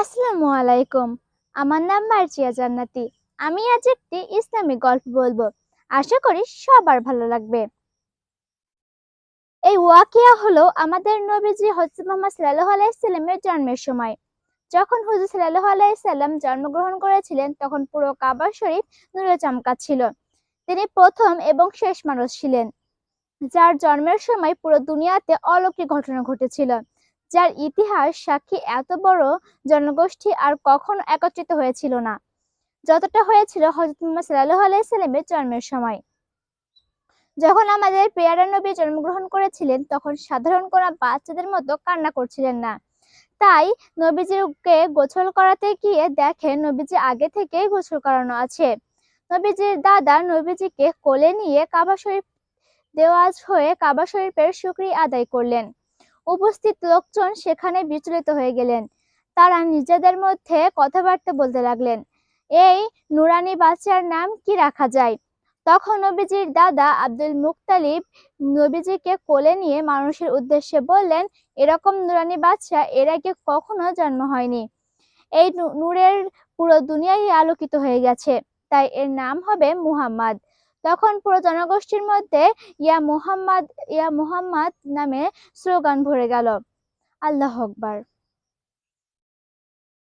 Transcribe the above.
আসসালামু আলাইকুম। আমার নাম মার্জিয়া জান্নাতি। আমি আজ একটি ইসলামিক গল্প বলব। আশা করি সবার ভালো লাগবে। এই ওয়াকিয়া হলো আমাদের নবীজি হজরত মুহাম্মদ সাল্লাল্লাহু আলাইহি সাল্লামের জন্মের সময়। যখন হুজুর সাল্লাল্লাহু আলাইহি সাল্লাম জন্মগ্রহণ করেছিলেন, তখন পুরো কাবা শরীফ নূরে চমকাচ্ছিল তিনি প্রথম এবং শেষ মানুষ ছিলেন, যার জন্মের সময় পুরো দুনিয়াতে অলৌকিক ঘটনা ঘটেছিল। যার ইতিহাস সাক্ষী এত বড় জনগোষ্ঠী আর কখনো একত্রিত হয়েছিল না। যতটা হয়েছিল হজরত মুহাম্মদ সাল্লাল্লাহু আলাইহি সাল্লামের জন্মের সময়। যখন আমাদের পেয়ারা নবী জন্মগ্রহণ করেছিলেন, তখন সাধারণ কোনো বাচ্চাদের মতো কান্না করছিলেন না। তাই নবীজিকে গোসল করাতে গিয়ে দেখেন নবীজি আগে থেকেই গোসল করানো আছে। নবীজির দাদা নবীজিকে কোলে নিয়ে কাবা শরীফ, দেওয়াজ হয়ে কাবা শরীফের শুকরিয়া আদায় করলেন। উপস্থিত লোকজন সেখানে বিচলিত হয়ে গেলেন। তারা নিজেদের মধ্যে কথাবার্তা বলতে লাগলেন, এই নুরানি বাচ্চার নাম কি রাখা যায়? তখন নবীজির দাদা আব্দুল মুক্তালিব নবীজিকে কোলে নিয়ে মানুষের উদ্দেশ্যে বললেন, এরকম নুরানি বাচ্চা এর আগে কখনো জন্ম হয়নি। এই নূরের পুরো দুনিয়াই আলোকিত হয়ে গেছে। তাই এর নাম হবে মুহাম্মদ। তখন পুরো জনগোষ্ঠীর মধ্যে ইয়া মুহাম্মদ ইয়া মুহাম্মদ নামে স্লোগান ভরে গেল। আল্লাহ আকবার।